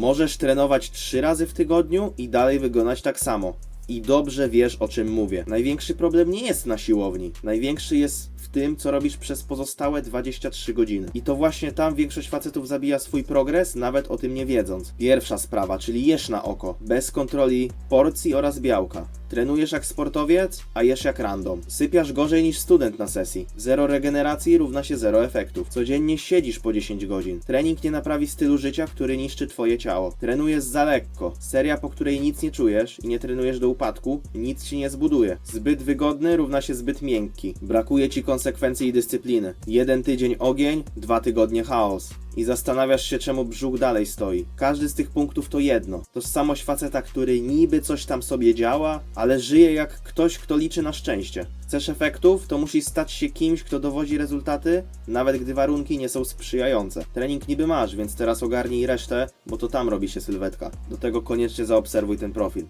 Możesz trenować 3 razy w tygodniu i dalej wyglądać tak samo. I dobrze wiesz o czym mówię. Największy problem nie jest na siłowni. Największy jest w tym, co robisz przez pozostałe 23 godziny. I to właśnie tam większość facetów zabija swój progres, nawet o tym nie wiedząc. Pierwsza sprawa, czyli jesz na oko, bez kontroli porcji oraz białka. Trenujesz jak sportowiec, a jesz jak random. Sypiasz gorzej niż student na sesji. Zero regeneracji równa się zero efektów. Codziennie siedzisz po 10 godzin. Trening nie naprawi stylu życia, który niszczy twoje ciało. Trenujesz za lekko. Seria, po której nic nie czujesz i nie trenujesz do upadku, nic ci nie zbuduje. Zbyt wygodny równa się zbyt miękki. Brakuje ci konsekwencji i dyscypliny. Jeden tydzień ogień, dwa tygodnie chaos. I zastanawiasz się, czemu brzuch dalej stoi. Każdy z tych punktów to jedno. Tożsamość faceta, który niby coś tam sobie działa, ale żyje jak ktoś, kto liczy na szczęście. Chcesz efektów, to musisz stać się kimś, kto dowodzi rezultaty, nawet gdy warunki nie są sprzyjające. Trening niby masz, więc teraz ogarnij resztę, bo to tam robi się sylwetka. Do tego koniecznie zaobserwuj ten profil.